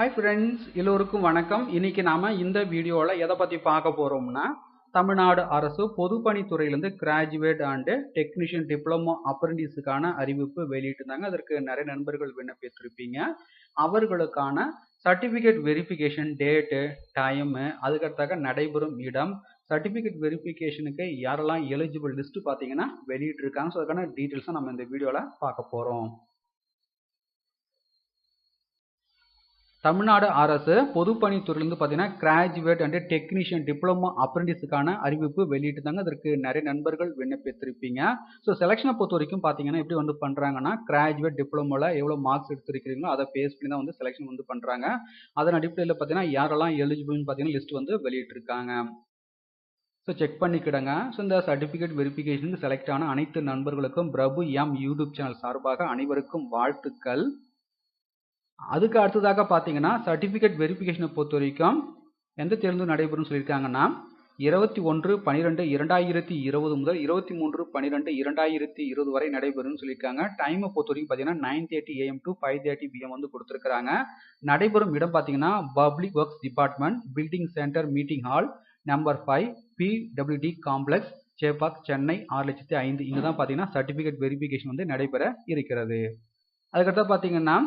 Hi friends எல்லோருக்கும் வணக்கம். இன்னைக்கு நாம இந்த வீடியோவில் எதை பற்றி பார்க்க போகிறோம்னா தமிழ்நாடு அரசு பொதுப்பணித்துறையிலேருந்து கிராஜுவேட் அண்டு டெக்னீஷியன் டிப்ளமோ அப்ரண்டிஸுக்கான அறிவிப்பு வெளியிட்டிருந்தாங்க. அதற்கு நிறைய நண்பர்கள் விண்ணப்பித்திருப்பீங்க. அவர்களுக்கான சர்டிஃபிகேட் வெரிஃபிகேஷன் டேட்டு டைமு அதுக்கடுத்தாக நடைபெறும் இடம். சர்டிஃபிகேட் வெரிஃபிகேஷனுக்கு யாரெல்லாம் எலிஜிபிள் லிஸ்ட்டு பார்த்தீங்கன்னா வெளியிட்டிருக்காங்க. ஸோ அதுக்கான டீட்டெயில்ஸை நம்ம இந்த வீடியோவில் பார்க்க போகிறோம் தமிழ்நாடு அரசு பொதுப்பணித்துறையிலிருந்து பார்த்தீங்கன்னா கிராஜுவேட் அண்ட் டெக்னீஷியன் டிப்ளமோ அப்ரெண்டிஸுக்கான அறிவிப்பு வெளியிட்டிருந்தாங்க. அதற்கு நிறைய நண்பர்கள் விண்ணப்பித்திருப்பீங்க. ஸோ செலெக்ஷனை பொறுத்த வரைக்கும் பார்த்தீங்கன்னா எப்படி வந்து பண்ணுறாங்கன்னா கிராஜுவேட் டிப்ளமோவில் எவ்வளோ மார்க்ஸ் எடுத்திருக்கிறீங்களோ அதை பேஸ் பண்ணி தான் வந்து செலெக்ஷன் வந்து பண்ணுறாங்க அதன் அடிப்படையில் பார்த்தீங்கன்னா யாரெல்லாம் எலிஜிபிள்னு பார்த்தீங்கன்னா லிஸ்ட் வந்து வெளியிட்டிருக்காங்க. ஸோ செக் பண்ணிக்கிடுங்க. ஸோ இந்த சர்டிஃபிகேட் வெரிஃபிகேஷனுக்கு செலக்ட் ஆன அனைத்து நண்பர்களுக்கும் பிரபு எம் யூடியூப் சேனல் சார்பாக அனைவருக்கும் வாழ்த்துக்கள். அதுக்கு அடுத்ததாக பார்த்தீங்கன்னா சர்டிஃபிகேட் வெரிஃபிகேஷனை பொறுத்த வரைக்கும் எந்த தேர்ந்து நடைபெறும் சொல்லியிருக்காங்கன்னா இருபத்தி ஒன்று பன்னிரெண்டு இரண்டாயிரத்தி இருபது முதல் இருபத்தி மூன்று பன்னிரெண்டு இரண்டாயிரத்தி இருபது வரை நடைபெறும்னு சொல்லியிருக்காங்க. டைமை பொறுத்த வரைக்கும் பார்த்தீங்கன்னா nine thirty AM to five thirty PM வந்து கொடுத்துருக்காங்க நடைபெறும் இடம் பார்த்தீங்கன்னா public works department building centre meeting hall number five PWD complex Chepauk Chennai ஆறு லட்சத்தி ஐந்து. இங்கே தான் பார்த்தீங்கன்னா சர்டிஃபிகேட் வெரிஃபிகேஷன் வந்து நடைபெற இருக்கிறது. அதுக்கடுத்து பார்த்தீங்கன்னா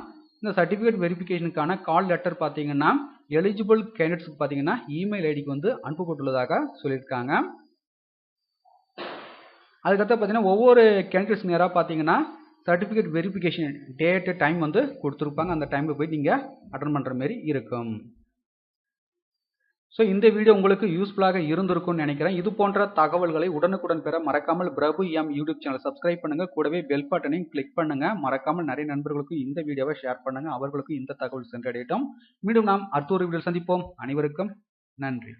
இந்த சர்டிஃபிகேட் வெரிஃபிகேஷனுக்கான கால் லெட்டர் பார்த்தீங்கன்னா எலிஜிபிள் கேண்டிடேட்ஸ்க்கு பார்த்தீங்கன்னா இமெயில் ஐடிக்கு வந்து அனுப்பப்பட்டுள்ளதாக சொல்லியிருக்காங்க. அதுக்கடுத்து பார்த்தீங்கன்னா ஒவ்வொரு கேண்டிடேட்ஸ் நேராக பார்த்தீங்கன்னா சர்டிஃபிகேட் வெரிஃபிகேஷன் டேட்டு டைம் வந்து கொடுத்துருப்பாங்க. அந்த டைமில் போய் நீங்கள் அட்டன் பண்ணுற மாதிரி இருக்கும். ஸோ இந்த வீடியோ உங்களுக்கு யூஸ்ஃபுல்லாக இருந்திருக்கும்னு நினைக்கிறேன். இது போன்ற தகவல்களை உடனுக்குடன் பெற மறக்காமல் Prabhu M YouTube channel subscribe பண்ணுங்க. கூடவே பெல் பட்டனையும் கிளிக் பண்ணுங்க. மறக்காமல் நிறைய நண்பர்களுக்கும் இந்த வீடியோவை ஷேர் பண்ணுங்க. அவர்களுக்கும் இந்த தகவல் சென்றடையட்டும். மீண்டும் நாம் அடுத்த ஒரு வீடியோ சந்திப்போம். அனைவருக்கும் நன்றி.